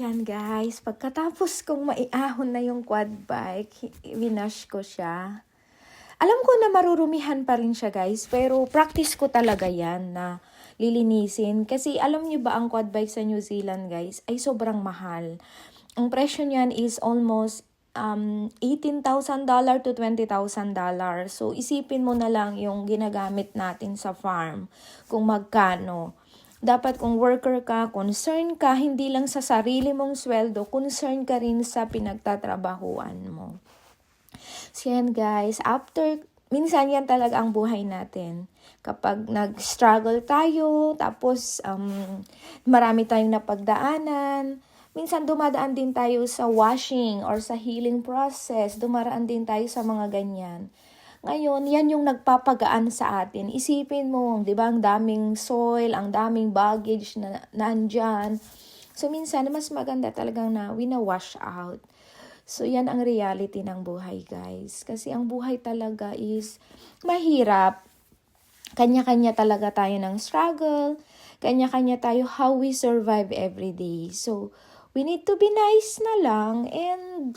Yan guys, pagkatapos kong maiahon na yung quad bike, winash ko siya. Alam ko na marurumihan pa rin siya guys, pero practice ko talaga yan na lilinisin. Kasi alam niyo ba ang quad bike sa New Zealand guys ay sobrang mahal. Ang presyo niyan is almost um, $18,000 to $20,000. So isipin mo na lang yung ginagamit natin sa farm kung magkano dapat kung worker ka, concern ka hindi lang sa sarili mong sweldo, concern ka rin sa pinagtatrabahuan mo. So yan guys, after, minsan yan talaga ang buhay natin. Kapag nag-struggle tayo, tapos um, marami tayong napagdaanan, minsan dumadaan din tayo sa washing or sa healing process, dumaraan din tayo sa mga ganyan. Ngayon, yan yung nagpapagaan sa atin. Isipin mo, di ba, ang daming soil, ang daming baggage na nandyan. So, minsan, mas maganda talagang na wina-wash out. So, yan ang reality ng buhay, guys. Kasi ang buhay talaga is mahirap. Kanya-kanya talaga tayo ng struggle. Kanya-kanya tayo how we survive every day. So, we need to be nice na lang and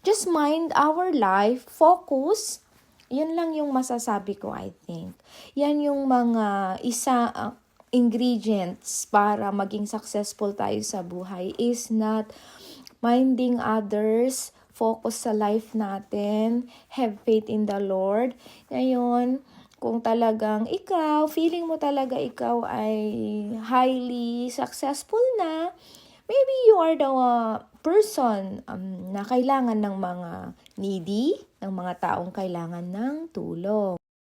just mind our life, focus, yun lang yung masasabi ko, I think. Yan yung mga isa uh, ingredients para maging successful tayo sa buhay is not minding others, focus sa life natin, have faith in the Lord. Ngayon, kung talagang ikaw, feeling mo talaga ikaw ay highly successful na, maybe you are the uh, person um, na kailangan ng mga needy, ng mga taong kailangan ng tulong.